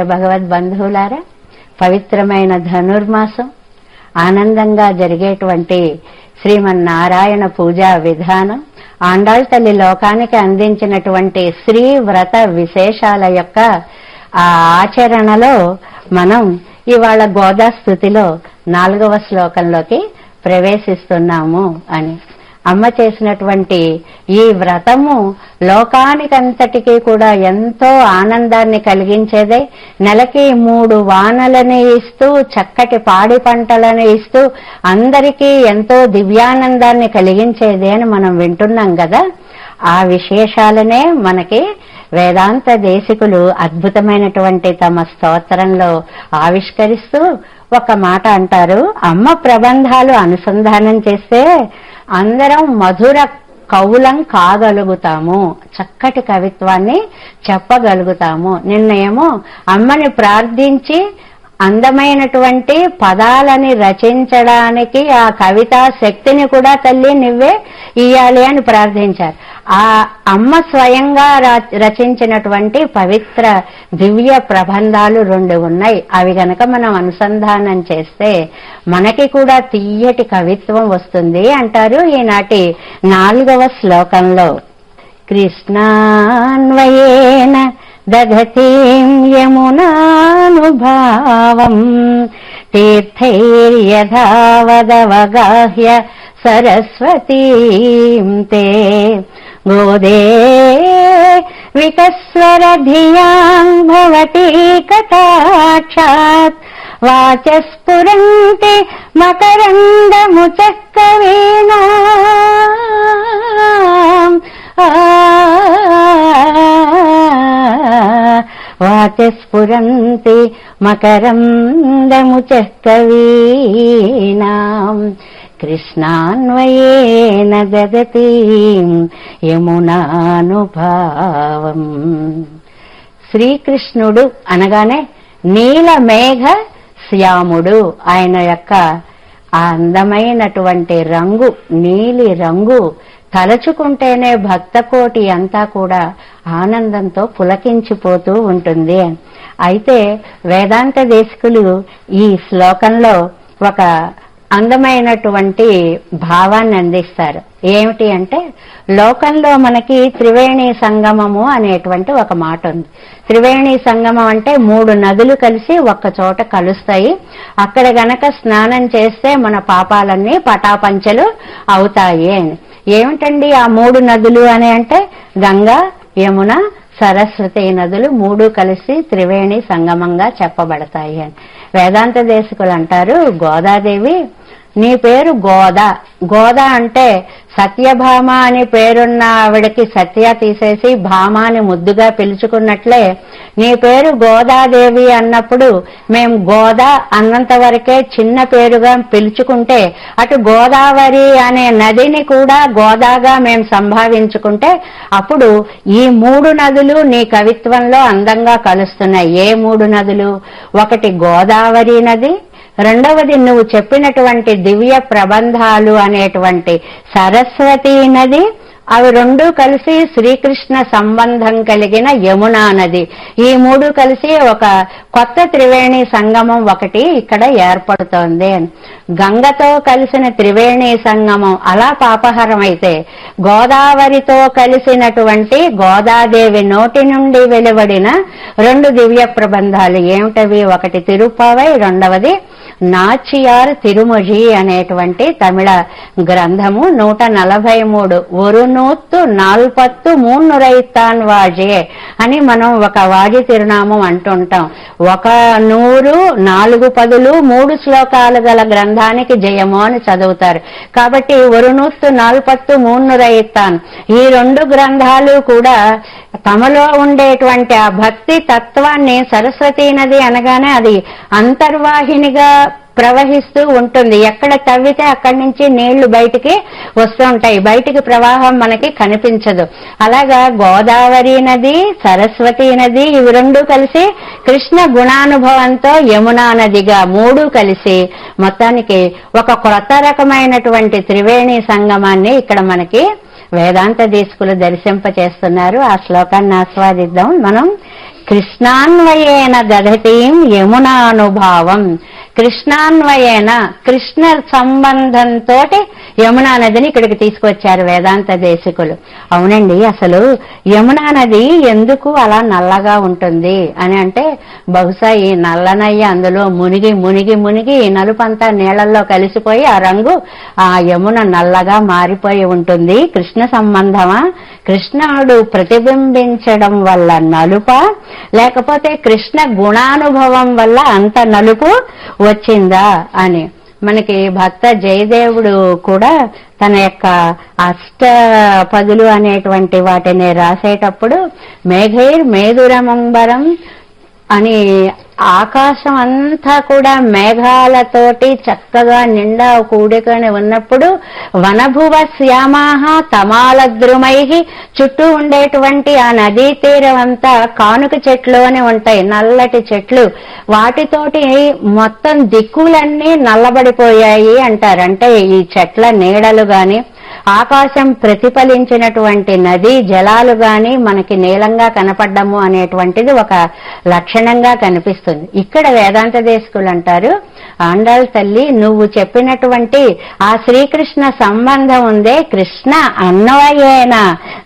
ప్రియ భగవద్ బంధువులారా పవిత్రమైన ధనుర్మాసం ఆనందంగా జరిగేటువంటి శ్రీమన్నారాయణ పూజా విధానం ఆండాళ్ తల్లి లోకానికి అందించినటువంటి శ్రీ వ్రత విశేషాల యొక్క ఆ ఆచరణలో మనం ఇవాళ గోదా స్థుతిలో నాలుగవ శ్లోకంలోకి ప్రవేశిస్తున్నాము అని. అమ్మ చేసినటువంటి ఈ వ్రతము లోకానికంతటికీ కూడా ఎంతో ఆనందాన్ని కలిగించేదే. నెలకి మూడు వానలని ఇస్తూ చక్కటి పాడి పంటలను ఇస్తూ అందరికీ ఎంతో దివ్యానందాన్ని కలిగించేదే అని మనం వింటున్నాం కదా ఆ విశేషాలనే మనకి వేదాంత దేశికులు అద్భుతమైనటువంటి తమ స్తోత్రంలో ఆవిష్కరిస్తూ ఒక మాట అంటారు అమ్మ ప్రబంధాలు అనుసంధానం చేస్తే అందరం మధుర కవులం కాగలుగుతాము చక్కటి కవిత్వాన్ని చెప్పగలుగుతాము. నిన్నయేమో అమ్మని ప్రార్థించి అందమైనటువంటి పదాలని రచించడానికి ఆ కవితా శక్తిని కూడా తల్లి నువ్వే ఇయ్యాలి అని ప్రార్థించారు. ఆ అమ్మ స్వయంగా రా- రచించినటువంటి పవిత్ర దివ్య ప్రబంధాలు రెండు ఉన్నాయి. అవి గనక మనం అనుసంధానం చేస్తే మనకి కూడా తీయటి కవిత్వం వస్తుంది అంటారు ఈనాటి నాలుగవ శ్లోకంలో. కృష్ణాన్వయేన यमुनानुभावम् तीर्थैर्यथावदवगाह्य सरस्वती ते। गोदे विकस्वरधियाम् भवति कथाक्षात्। वाचस्पुरन्ति मकरन्दमुचकरेणा వాచస్ఫురంతి మకరందముచక్కవీనా వాచస్ఫురంతి మకరందముచక్కవీనాం కృష్ణాన్వయేన దదతీం యమునానుభావం. శ్రీకృష్ణుడు అనగానే నీలమేఘ శ్యాముడు. ఆయన యొక్క ఆ అందమైనటువంటి రంగు నీలి రంగు తలచుకుంటేనే భక్తకోటి అంతా కూడా ఆనందంతో పులకించిపోతూ ఉంటుంది. అయితే వేదాంత దేశకులు ఈ శ్లోకంలో ఒక అందమైనటువంటి భావాన్ని అందిస్తారు. ఏమిటి అంటే లోకంలో మనకి త్రివేణి సంగమము అనేటువంటి ఒక మాట ఉంది. త్రివేణి సంగమం అంటే మూడు నదులు కలిసి ఒక్క చోట కలుస్తాయి. అక్కడ గనక స్నానం చేస్తే మన పాపాలన్నీ పటాపంచలు అవుతాయి అని. ఏమిటండి ఆ మూడు నదులు అని అంటే? గంగా యమున సరస్వతి నదులు మూడు కలిసి త్రివేణి సంగమంగా చెప్పబడతాయి అని. వేదాంత దేశకులు అంటారు గోదాదేవి నీ పేరు గోద. గోద అంటే సత్యభామ అని పేరున్న ఆవిడకి సత్య తీసేసి భామ అని ముద్దుగా పిలుచుకున్నట్లే నీ పేరు గోదాదేవి అన్నప్పుడు మేం గోద అన్నంత వరకే చిన్న పేరుగా పిలుచుకుంటే అటు గోదావరి అనే నదిని కూడా గోదాగా మేం సంభావించుకుంటే అప్పుడు ఈ మూడు నదులు నీ కవిత్వంలో అందంగా కలుస్తున్నాయి. ఏ మూడు నదులు? ఒకటి గోదావరి నది రెండవది నువ్వు చెప్పినటువంటి దివ్య ప్రబంధాలు అనేటువంటి సరస్వతి నది అవి రెండు కలిసి శ్రీకృష్ణ సంబంధం కలిగిన యమునా నది. ఈ మూడు కలిసి ఒక కొత్త త్రివేణి సంగమం ఒకటి ఇక్కడ ఏర్పడుతోంది. గంగతో కలిసిన త్రివేణి సంగమం అలా పాపహరం అయితే గోదావరితో కలిసినటువంటి గోదాదేవి నోటి నుండి వెలువడిన రెండు దివ్య ప్రబంధాలు ఏమిటవి? ఒకటి తిరుపవై రెండవది నాచియార్ తిరుమొഴി అనేటువంటి తమిళ గ్రంథము నూట నలభై మూడు నూత్తు నాల్పత్తు మూన్నురైతాన్ వాజే అని మనం ఒక వాజి తిరునామం అంటుంటాం. ఒక నూరు నాలుగు పదులు మూడు శ్లోకాలు గల గ్రంథానికి జయము అని చదువుతారు. కాబట్టి ఒరునూత్తు నాల్పత్తు మూన్నురైతాన్. ఈ రెండు గ్రంథాలు కూడా తమలో ఉండేటువంటి ఆ భక్తి తత్వాన్ని సరస్వతీ నది అనగానే అది అంతర్వాహినిగా ప్రవహిస్తూ ఉంటుంది. ఎక్కడ తవ్వితే అక్కడి నుంచి నీళ్ళు బయటికి వస్తూ ఉంటాయి. బయటికి ప్రవాహం మనకి కనిపించదు. అలాగా గోదావరి నది సరస్వతి నది ఇవి రెండు కలిసి కృష్ణ గుణానుభవంతో యమునా నదిగా మూడు కలిసి మొత్తానికి ఒక కొత్త రకమైనటువంటి త్రివేణి సంగమాన్ని ఇక్కడ మనకి వేదాంత దేశకులు దర్శింప చేస్తున్నారు ఆ శ్లోకాన్ని ఆస్వాదిద్దాం మనం. కృష్ణాన్వయేన దధతీం యమునానుభావం. కృష్ణాన్వయేన కృష్ణ సంబంధంతో యమునా నదిని ఇక్కడికి తీసుకొచ్చారు వేదాంత దేశికులు. అవునండి అసలు యమునా నది ఎందుకు అలా నల్లగా ఉంటుంది? అని అంటే బహుశా ఈ నల్లనయ్య అందులో మునిగి మునిగి మునిగి ఈ నలుపంతా నీళ్ళలో కలిసిపోయి ఆ రంగు ఆ యమున నల్లగా మారిపోయి ఉంటుంది. కృష్ణ సంబంధమా? కృష్ణుడు ప్రతిబింబించడం వల్ల నలుప లేకపోతే కృష్ణ గుణానుభవం వల్ల అంత నలుపు వచ్చిందా అని. మనకి భక్త జయదేవుడు కూడా తన యొక్క అష్ట పదులు అనేటువంటి వాటిని రాసేటప్పుడు మేఘైర్ మేధురమంబరం అని ఆకాశం అంతా కూడా మేఘాలతోటి చక్కగా నిండా కూడుకొని ఉన్నప్పుడు వనభువ శ్యామాహ తమాలద్రుమై చుట్టూ ఉండేటువంటి ఆ నదీ తీరం అంతా కానుక చెట్లోనే ఉంటాయి నల్లటి చెట్లు. వాటితోటి మొత్తం దిక్కులన్నీ నల్లబడిపోయాయి అంటారు. అంటే ఈ చెట్ల నీడలు గాని ఆకాశం ప్రతిఫలించినటువంటి నది జలాలు గాని మనకి నీలంగా కనపడ్డము అనేటువంటిది ఒక లక్షణంగా కనిపిస్తుంది. ఇక్కడ వేదాంత దేశకులు అంటారు ఆండాళ్ తల్లి నువ్వు చెప్పినటువంటి ఆ శ్రీకృష్ణ సంబంధం ఉందే కృష్ణ అన్వయేన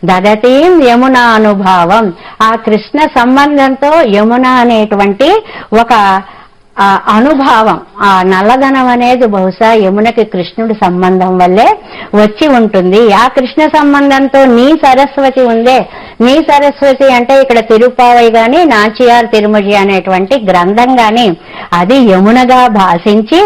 దదతీం యమున అనుభావం. ఆ కృష్ణ సంబంధంతో యమున అనేటువంటి ఒక ఆ అనుభావం ఆ నల్లధనం అనేది బహుశా యమునకి కృష్ణుడి సంబంధం వల్లే వచ్చి ఉంటుంది. ఆ కృష్ణ సంబంధంతో నీ సరస్వతి ఉందే. నీ సరస్వతి అంటే ఇక్కడ తిరుపావై గాని నాచియార్ తిరుమజి అనేటువంటి గ్రంథం గాని అది యమునగా భాషించి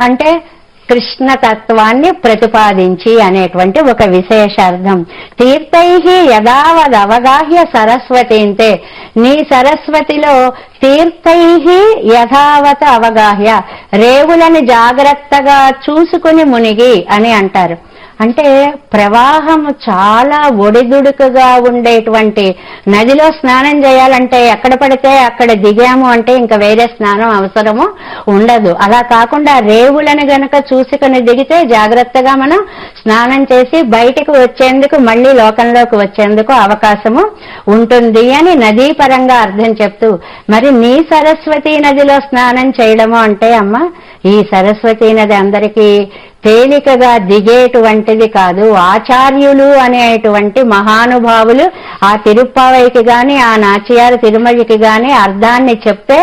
అంటే కృష్ణ తత్వాన్ని ప్రతిపాదించి అనేటువంటి ఒక విశేషార్థం. తీర్థై యథావద్ అవగాహ్య సరస్వతి అంటే నీ సరస్వతిలో తీర్థై యథావత అవగాహ్య. రేవులను జాగ్రత్తగా చూసుకుని మునిగి అని అంటారు. అంటే ప్రవాహం చాలా ఒడిదుడుకుగా ఉండేటువంటి నదిలో స్నానం చేయాలంటే ఎక్కడ పడితే అక్కడ దిగాము అంటే ఇంకా వేరే స్నానం అవసరము ఉండదు. అలా కాకుండా రేవులను గనక చూసుకుని దిగితే జాగ్రత్తగా మనం స్నానం చేసి బయటకు వచ్చేందుకు మళ్ళీ లోకంలోకి వచ్చేందుకు అవకాశము ఉంటుంది అని నదీ పరంగా అర్థం చెప్తూ మరి నీ సరస్వతి నదిలో స్నానం చేయడము అంటే అమ్మ ఈ సరస్వతి నది అందరికీ తేలికగా దిగేటువంటిది కాదు. ఆచార్యులు అనేటువంటి మహానుభావులు ఆ తిరుప్పావైకి గాని ఆ నాచియారు తిరుమలకి గాని అర్థాన్ని చెప్తే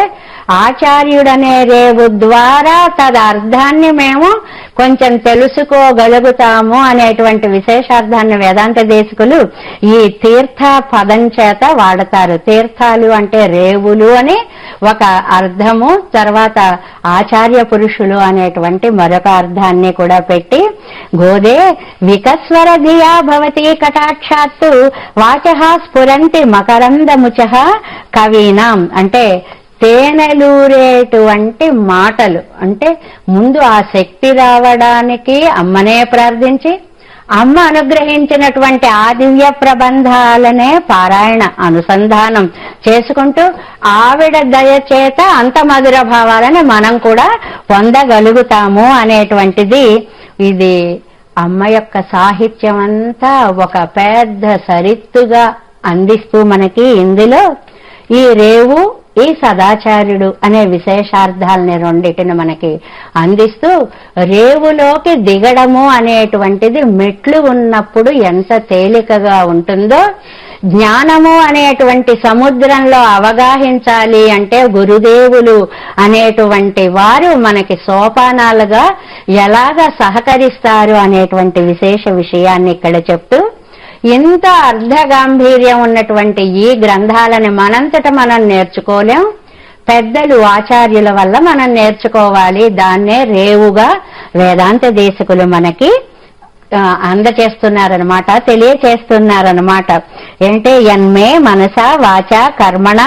ఆచార్యుడనే రేవు ద్వారా తద అర్థాన్ని మేము కొంచెం తెలుసుకోగలుగుతాము అనేటువంటి విశేషార్థాన్ని వేదాంత దేశకులు ఈ తీర్థ పదం చేత వాడతారు. తీర్థాలు అంటే రేవులు అని ఒక అర్థము తర్వాత ఆచార్య పురుషులు అనేటువంటి మరొక అర్థాన్ని కూడా పెట్టి గోదే వికస్వర ధియా భవతి కటాక్షాత్తు వాచ స్ఫురంతి మకరందముచ కవీనాం. అంటే తేనెలూరేటువంటి మాటలు. అంటే ముందు ఆ శక్తి రావడానికి అమ్మనే ప్రార్థించి అమ్మ అనుగ్రహించినటువంటి ఆ దివ్య ప్రబంధాలనే పారాయణ అనుసంధానం చేసుకుంటూ ఆవిడ దయ చేత అంత మధుర భావాలను మనం కూడా పొందగలుగుతాము అనేటువంటిది ఇది అమ్మ యొక్క సాహిత్యం అంతా ఒక పెద్ద సరిత్తుగా అందిస్తూ మనకి ఇందులో ఈ రేవు ఈ సదాచార్యుడు అనే విశేషార్థాలని రెండిటిని మనకి అందిస్తూ రేవులోకి దిగడము అనేటువంటిది మెట్లు ఉన్నప్పుడు ఎంత తేలికగా ఉంటుందో జ్ఞానము అనేటువంటి సముద్రంలో అవగాహించాలి అంటే గురుదేవులు అనేటువంటి వారు మనకి సోపానాలుగా ఎలాగ సహకరిస్తారు అనేటువంటి విశేష విషయాన్ని ఇక్కడ చెప్తూ ఇంత అర్ధగాంభీర్యం ఉన్నటువంటి ఈ గ్రంథాలని మనంతట మనం నేర్చుకోలేం. పెద్దలు ఆచార్యుల వల్ల మనం నేర్చుకోవాలి. దాన్నే రేవుగా వేదాంత దేశకులు మనకి అందచేస్తున్నారనమాట తెలియచేస్తున్నారనమాట ఏంటే ఎన్మే మనస వాచ కర్మణ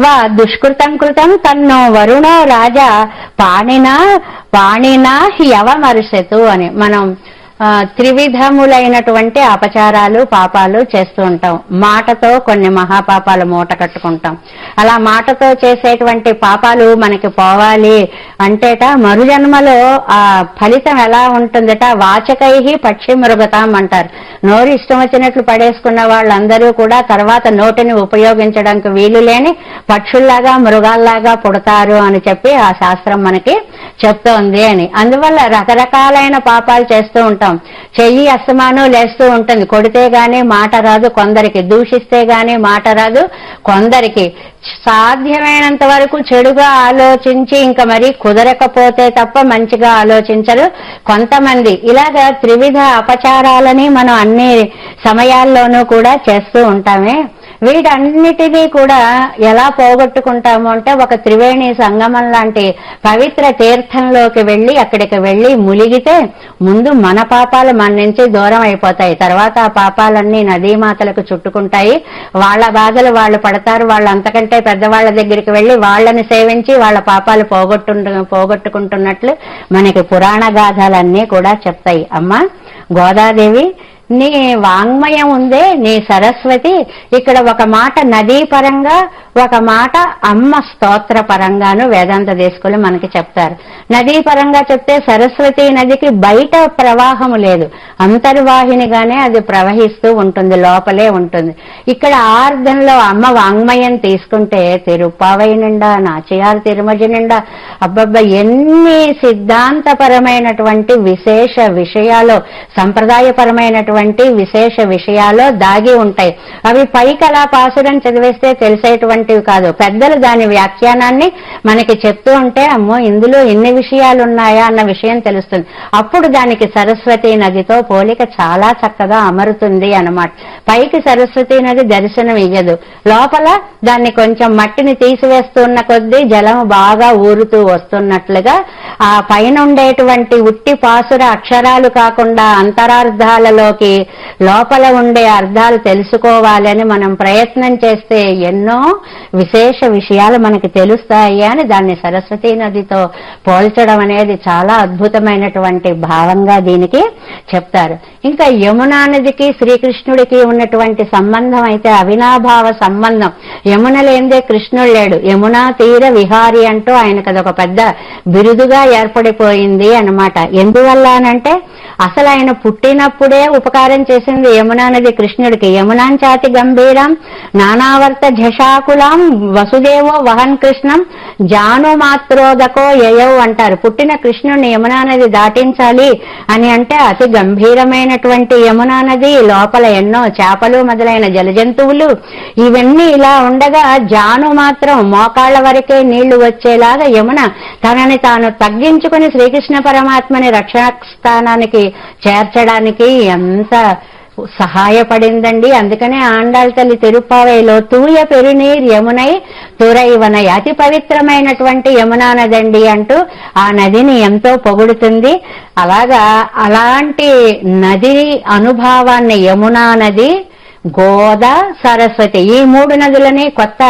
వా దుష్కృతం కృతం తన్నో వరుణో రాజా పాణినా పాణినా హ్యవమరుసతు అని మనం త్రివిధములైనటువంటి అపచారాలు పాపాలు చేస్తూ ఉంటాం. మాటతో కొన్ని మహాపాపాలు మూట కట్టుకుంటాం. అలా మాటతో చేసేటువంటి పాపాలు మనకి పోవాలి అంటేట మరుజన్మలో ఆ ఫలితం ఎలా ఉంటుందట? వాచకై పక్షి మృగతాం అంటారు. నోరు ఇష్టం వచ్చినట్లు పడేసుకున్న వాళ్ళందరూ కూడా తర్వాత నోటిని ఉపయోగించడానికి వీలు లేని పక్షుల్లాగా మృగాల్లాగా పుడతారు అని చెప్పి ఆ శాస్త్రం మనకి చెప్తోంది అని. అందువల్ల రకరకాలైన పాపాలు చేస్తూ ఉంటాం. చెయ్యి అస్తమానం లేస్తూ ఉంటుంది. కొడితే గానీ మాట రాదు కొందరికి దూషిస్తే గానీ మాట రాదు కొందరికి సాధ్యమైనంత వరకు చెడుగా ఆలోచించి ఇంకా మరి కుదరకపోతే తప్ప మంచిగా ఆలోచించరు. కొంతమంది ఇలాగా త్రివిధ అపచారాలని మనం అన్ని సమయాల్లోనూ కూడా చేస్తూ ఉంటామే. వీటన్నిటినీ కూడా ఎలా పోగొట్టుకుంటాము అంటే ఒక త్రివేణి సంగమం లాంటి పవిత్ర తీర్థంలోకి వెళ్ళి అక్కడికి వెళ్ళి ములిగితే ముందు మన పాపాలు మన నుంచి దూరం అయిపోతాయి. తర్వాత ఆ పాపాలన్నీ నదీమాతలకు చుట్టుకుంటాయి. వాళ్ళ బాధలు వాళ్ళు పడతారు. వాళ్ళు అంతకంటే పెద్దవాళ్ళ దగ్గరికి వెళ్ళి వాళ్ళని సేవించి వాళ్ళ పాపాలు పోగొట్టు పోగొట్టుకుంటున్నట్లు మనకి పురాణ గాథలన్నీ కూడా చెప్తాయి. అమ్మ గోదాదేవి నీ వాంగ్మయం ఉందే నీ సరస్వతి. ఇక్కడ ఒక మాట నదీ పరంగా ఒక మాట అమ్మ స్తోత్ర పరంగాను వేదాంత దేశకులు మనకి చెప్తారు. నదీ పరంగా చెప్తే సరస్వతి నదికి బయట ప్రవాహము లేదు. అంతర్వాహినిగానే అది ప్రవహిస్తూ ఉంటుంది లోపలే ఉంటుంది. ఇక్కడ ఆర్ధంలో అమ్మ వాంగ్మయం తీసుకుంటే తిరుప్పావై నిండా నాచయారు తిరుమజ నిండా అబ్బబ్బా ఎన్ని సిద్ధాంతపరమైనటువంటి విశేష విషయాలు సంప్రదాయపరమైనటువంటి విశేష విషయాలు దాగి ఉంటాయి. అవి పై అలా పాసురం చదివేస్తే తెలిసేటువంటివి కాదు. పెద్దలు దాని వ్యాఖ్యానాన్ని మనకి చెప్తూ ఉంటే అమ్మో ఇందులో ఎన్ని విషయాలు ఉన్నాయా అన్న విషయం తెలుస్తుంది. అప్పుడు దానికి సరస్వతి నదితో పోలిక చాలా చక్కగా అమరుతుంది అన్నమాట. పైకి సరస్వతి నది దర్శనం ఇయ్యదు. లోపల దాన్ని కొంచెం మట్టిని తీసివేస్తున్న కొద్దీ జలం బాగా ఊరుతూ వస్తున్నట్లుగా ఆ పైన ఉండేటువంటి ఉట్టి పాసుర అక్షరాలు కాకుండా అంతరార్థాలలోకి లోపల ఉండే అర్థాలు తెలుసుకోవాలని మనం ప్రయత్నం చేస్తే ఎన్నో విశేష విషయాలు మనకి తెలుస్తాయి అని దాన్ని సరస్వతీ నదితో పోల్చడం అనేది చాలా అద్భుతమైనటువంటి భావంగా దీనికి చెప్తారు. ఇంకా యమునా నదికి శ్రీకృష్ణుడికి ఉన్నటువంటి సంబంధం అయితే అవినాభావ సంబంధం. యమున లేనిదే కృష్ణుడు లేడు. యమునా తీర విహారి అంటూ ఆయనకు అదొక పెద్ద బిరుదుగా ఏర్పడిపోయింది అన్నమాట. ఎందువల్ల అనంటే అసలు ఆయన పుట్టినప్పుడే నమస్కారం చేసింది యమునా నది కృష్ణుడికి. యమునాంచాతి గంభీరం నానావర్త ఝషాకులం వసుదేవో వహన్ కృష్ణం జాను మాత్రోదకో యయౌ అంటారు. పుట్టిన కృష్ణుడిని యమునా నది దాటించాలి అని అంటే అతి గంభీరమైనటువంటి యమునా నది లోపల ఎన్నో చేపలు మొదలైన జలజంతువులు ఇవన్నీ ఇలా ఉండగా జాను మాత్రం మోకాళ్ళ వరకే నీళ్ళు వచ్చేలాగా యమున తనని తాను తగ్గించుకుని శ్రీకృష్ణ పరమాత్మని రక్షణ స్థానానికి చేర్చడానికి ఎంత సహాయపడిందండి. అందుకనే ఆండాళ్ తల్లి తిరుపావైలో తూయ పెరునీర్ యమునై తురైవనై అతి పవిత్రమైనటువంటి యమునా నదండి అంటూ ఆ నదిని ఎంతో పొగుడుతుంది. అలాగా అలాంటి నది అనుభవాన్ని యమునా నది గోద సరస్వతి ఈ మూడు నదులని కొత్త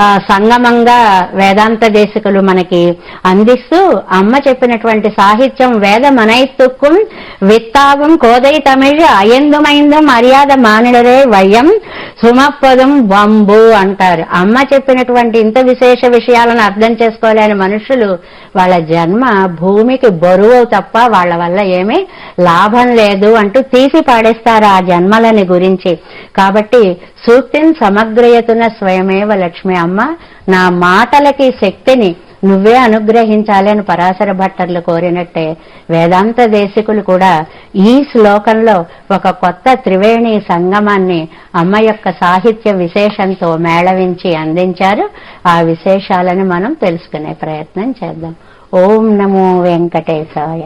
సంగమంగా వేదాంత దేశకులు మనకి అందిస్తూ అమ్మ చెప్పినటువంటి సాహిత్యం వేద మనైత్తుక్కుం విత్తావం కోదై తమిళ అయందుమైందం మర్యాద మానిడరే వయం సుమపదం వంబు అంటారు. అమ్మ చెప్పినటువంటి ఇంత విశేష విషయాలను అర్థం చేసుకోలేని మనుషులు వాళ్ళ జన్మ భూమికి బరువు తప్ప వాళ్ళ వల్ల ఏమీ లాభం లేదు అంటూ తీసి పాడేస్తారు ఆ జన్మలని గురించి. కాబట్టి సూక్తిని సమగ్రయతున్న స్వయమేవ లక్ష్మి అమ్మ నా మాటలకి శక్తిని నువ్వే అనుగ్రహించాలి అని పరాశర భట్టర్లు కోరినట్టే వేదాంత దేశికులు కూడా ఈ శ్లోకంలో ఒక కొత్త త్రివేణి సంగమాన్ని అమ్మ యొక్క సాహిత్య విశేషంతో మేళవించి అందించారు. ఆ విశేషాలను మనం తెలుసుకునే ప్రయత్నం చేద్దాం. ఓం నమో వెంకటేశాయ.